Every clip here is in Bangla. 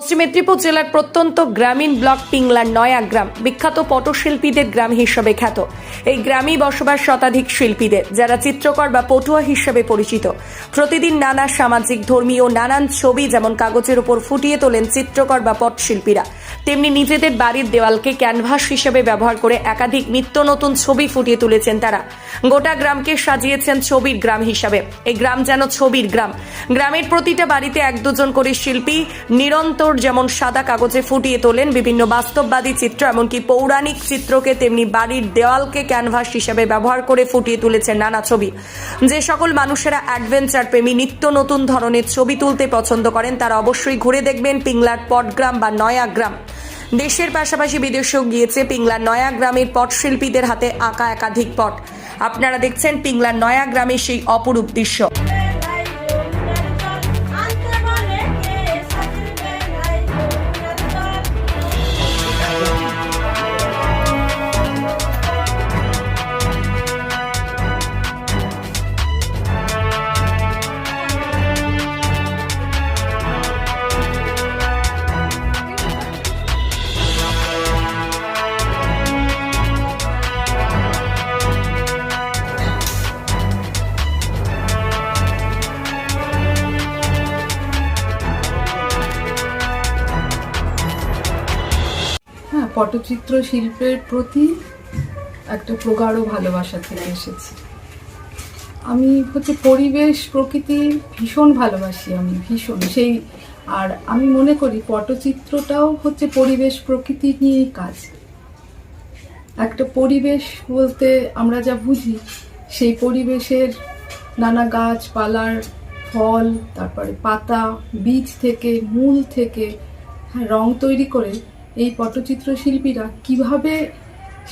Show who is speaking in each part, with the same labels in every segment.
Speaker 1: পশ্চিম মেদিনীপুর জেলার প্রত্যন্ত গ্রামীণ ব্লক পিংলার নয়া গ্রাম, বিখ্যাত পটশিল্পীদের গ্রাম হিসেবে খ্যাত। এই গ্রামেই বসবাস শতাধিক শিল্পীদের, যারা চিত্রকর বা পটুয়া হিসেবে পরিচিত। প্রতিদিন নানা সামাজিক, ধর্মীয় নানান ছবি যেমন কাগজের উপর ফুটিয়ে তোলেন চিত্রকর বা পটশিল্পীরা, তেমনি নিজেদের বাড়ির দেওয়ালকে ক্যানভাস হিসেবে ব্যবহার করে একাধিক নিত্য নতুন ছবি ফুটিয়ে তুলেছেন তারা। গোটা গ্রামকে সাজিয়েছেন ছবির গ্রাম হিসাবে। এই গ্রাম যেন ছবির গ্রাম। গ্রামের প্রতিটা বাড়িতে এক দুজন করে শিল্পী নিরন্তর যেমন সাদা কাগজে ফুটিয়ে তোলেন বিভিন্ন বাস্তববাদী চিত্র, এমনকি পৌরাণিক চিত্রকে তেমনি বাড়ির দেওয়ালকে ক্যানভাস হিসেবে ব্যবহার করে ফুটিয়ে তুলেছেন নানা ছবি। যে সকল মানুষেরা অ্যাডভেঞ্চার প্রেমী, নিত্য নতুন ধরনের ছবি তুলতে পছন্দ করেন, তারা অবশ্যই ঘুরে দেখবেন পিংলার পটগ্রাম বা নয়া গ্রাম দেশের পাশাপাশি বিদেশেও গিয়েছে পিংলার নয়া গ্রামের পটশিল্পীদের হাতে আঁকা একাধিক পট। আপনারা দেখছেন পিংলার নয়া গ্রামের সেই অপরূপ দৃশ্য।
Speaker 2: পটচিত্র শিল্পের প্রতি একটা প্রগাঢ় ভালোবাসা থেকে এসেছে। আমি হচ্ছে পরিবেশ প্রকৃতি ভীষণ ভালোবাসি আমি ভীষণ। সেই আর আমি মনে করি পটচিত্রটাও হচ্ছে পরিবেশ প্রকৃতি নিয়েই কাজ। একটা পরিবেশ বলতে আমরা যা বুঝি সেই পরিবেশের নানা গাছপালার ফল তারপরে পাতা বীজ থেকে মূল থেকে হ্যাঁ, রং তৈরি করে এই পটচিত্র শিল্পীরা কীভাবে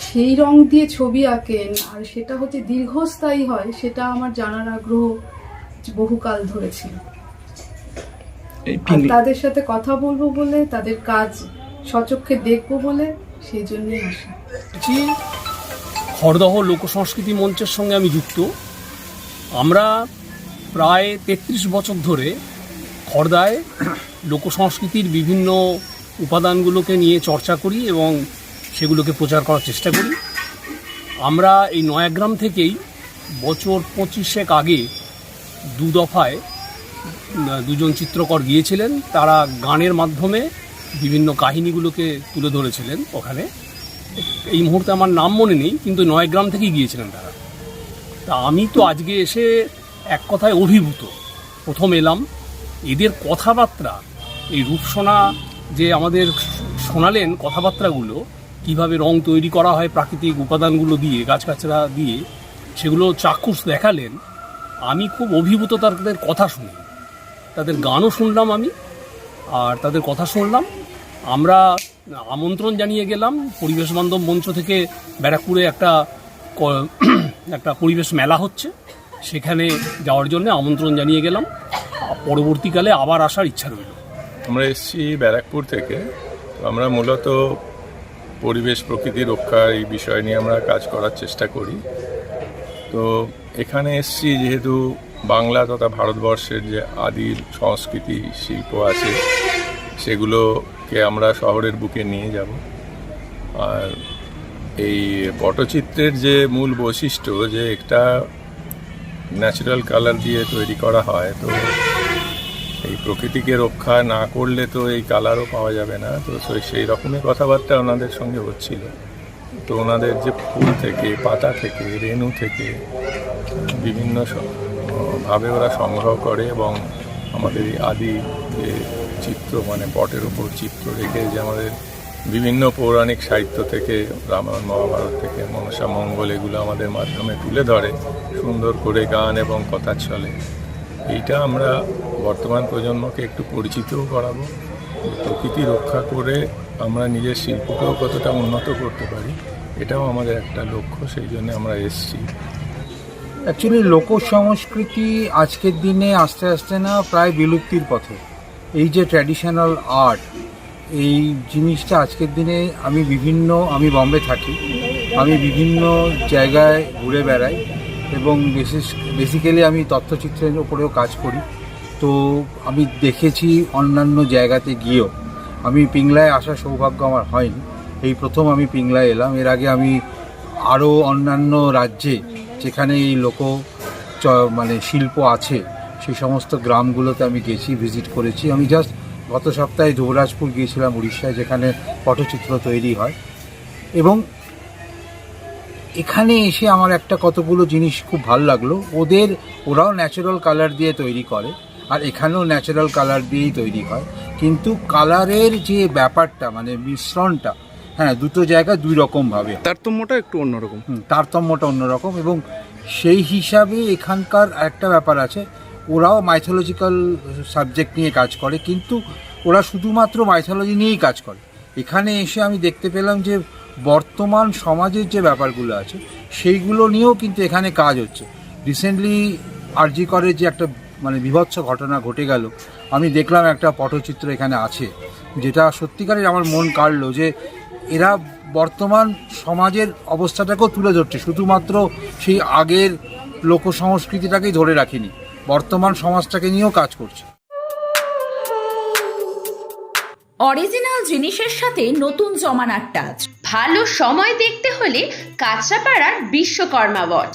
Speaker 2: সেই রং দিয়ে ছবি আঁকেন? আর সেটা হচ্ছে দীর্ঘস্থায়ী হয় সেটা আমার জানার আগ্রহ বহুকাল ধরে ছিল তাদের সাথে কথা বলব বলে তাদের কাজ সচক্ষে দেখব বলে সেই জন্যই আসা।
Speaker 3: খড়দহ লোক সংস্কৃতি মঞ্চের সঙ্গে আমি যুক্ত। আমরা প্রায় তেত্রিশ বছর ধরে খড়দায় লোক সংস্কৃতির বিভিন্ন উপাদানগুলোকে নিয়ে চর্চা করি এবং সেগুলোকে প্রচার করার চেষ্টা করি। আমরা এই নয়াগ্রাম থেকেই বছর পঁচিশেক আগে দু দফায় দুজন চিত্রকর গিয়েছিলেন। তারা গানের মাধ্যমে বিভিন্ন কাহিনীগুলোকে তুলে ধরেছিলেন ওখানে। এই মুহূর্তে আমার নাম মনে নেই, কিন্তু নয়গ্রাম থেকেই গিয়েছিলেন তারা। তা আমি তো আজকে এসে এক কথায় অভিভূত। প্রথম এলাম, এদের কথাবার্তা, এই রূপসোনা যে আমাদের শোনালেন কথাবার্তাগুলো, কীভাবে রং তৈরি করা হয় প্রাকৃতিক উপাদানগুলো দিয়ে গাছগাছরা দিয়ে, সেগুলো চাক্ষুষ দেখালেন, আমি খুব অভিভূত তাদের কথা শুনি। তাদের গানও শুনলাম আমি, আর তাদের কথা শুনলাম। আমরা আমন্ত্রণ জানিয়ে গেলাম পরিবেশ বান্ধব মঞ্চ থেকে ব্যারাকপুরে একটা একটা পরিবেশ মেলা হচ্ছে। সেখানে যাওয়ার জন্য আমন্ত্রণ জানিয়ে গেলাম। পরবর্তীকালে আবার আসার ইচ্ছা রইল।
Speaker 4: আমরা এসেছি ব্যারাকপুর থেকে। আমরা মূলত পরিবেশ, প্রকৃতি রক্ষা এই বিষয় নিয়ে আমরা কাজ করার চেষ্টা করি। তো এখানে এসেছি যেহেতু বাংলা তথা ভারতবর্ষের যে আদি সংস্কৃতি, শিল্প আছে, সেগুলোকে আমরা শহরের বুকে নিয়ে যাব। আর এই পটচিত্রের যে মূল বৈশিষ্ট্য যে একটা ন্যাচারাল কালার দিয়ে তৈরি করা হয়, তো এই প্রকৃতিকে রক্ষা না করলে তো এই কালারও পাওয়া যাবে না। তো সেই- রকমই কথাবার্তা ওনাদের সঙ্গে হচ্ছিল। তো ওনাদের যে ফুল থেকে, পাতা থেকে, রেণু থেকে, বিভিন্ন ভাবে ওরা সংগ্রহ করে এবং আমাদের এই আদি যে চিত্র মানে পটের ওপর চিত্র রেখে যে আমাদের বিভিন্ন পৌরাণিক সাহিত্য থেকে, রামায়ণ, মহাভারত থেকে, মনসা, মঙ্গল, এগুলো আমাদের মাধ্যমে তুলে ধরে, সুন্দর করে গান এবং কথা চলে। এইটা আমরা বর্তমান প্রজন্মকে একটু পরিচিতও করাবো। প্রকৃতি রক্ষা করে আমরা নিজের শিল্পকেও কতটা উন্নত করতে পারি, এটাও আমাদের একটা লক্ষ্য, সেই জন্য আমরা এসেছি।
Speaker 5: অ্যাকচুয়ালি লোক সংস্কৃতি আজকের দিনে আস্তে আস্তে না প্রায় বিলুপ্তির পথে। এই যে ট্র্যাডিশনাল আর্ট এই জিনিসটা আজকের দিনে আমি বিভিন্ন, আমি বম্বে থাকি, আমি বিভিন্ন জায়গায় ঘুরে বেড়াই এবং বিশেষ বেসিক্যালি আমি তথ্যচিত্রের ওপরেও কাজ করি। তো আমি দেখেছি অন্যান্য জায়গাতে গিয়েও। আমি পিংলায় আসার সৌভাগ্য আমার হয়নি। এই প্রথম আমি পিংলায় এলাম। এর আগে আমি আরও অন্যান্য রাজ্যে যেখানে এই লোক মানে শিল্প আছে, সেই সমস্ত গ্রামগুলোতে আমি গেছি, ভিজিট করেছি। আমি জাস্ট গত সপ্তাহে যুবরাজপুর গিয়েছিলাম উড়িষ্যায়, যেখানে পটচিত্র তৈরি হয়। এবং এখানে এসে আমার একটা কতগুলো জিনিস খুব ভালো লাগল। ওদের, ওরাও ন্যাচারাল কালার দিয়ে তৈরি করে। আর এখানেও ন্যাচারাল কালার দিয়েই তৈরি হয়। কিন্তু কালারের যে ব্যাপারটা মানে মিশ্রণটা হ্যাঁ দুটো জায়গা দুই রকমভাবে
Speaker 6: তারতম্যটা একটু অন্যরকম।
Speaker 5: হুম, তারতম্যটা অন্যরকম এবং সেই হিসাবে এখানকার একটা ব্যাপার আছে ওরাও মাইথোলজিক্যাল সাবজেক্ট নিয়ে কাজ করে কিন্তু ওরা শুধুমাত্র মাইথোলজি নিয়েই কাজ করে। এখানে এসে আমি দেখতে পেলাম যে বর্তমান সমাজের যে ব্যাপারগুলো আছে সেইগুলো নিয়েও কিন্তু এখানে কাজ হচ্ছে। রিসেন্টলি আরজি করে যে একটা মানে বিভৎস ঘটনা ঘটে গেল। আমি দেখলাম একটা পটচিত্র এখানে আছে, যেটা সত্যিকারের আমার মন কাড়লো যে এরা বর্তমান সমাজের অবস্থাটাকেও তুলে ধরছে, শুধুমাত্র সেই আগের লোক সংস্কৃতিটাকেই ধরে রাখেনি, বর্তমান সমাজটাকে নিয়েও কাজ করছে।
Speaker 7: অরিজিনাল জিনিসের সাথে নতুন জমানার টাচ
Speaker 8: ভালো সময় দেখতে হলে কাঁচরাপাড়ার বিশ্বকর্মা ওয়াচ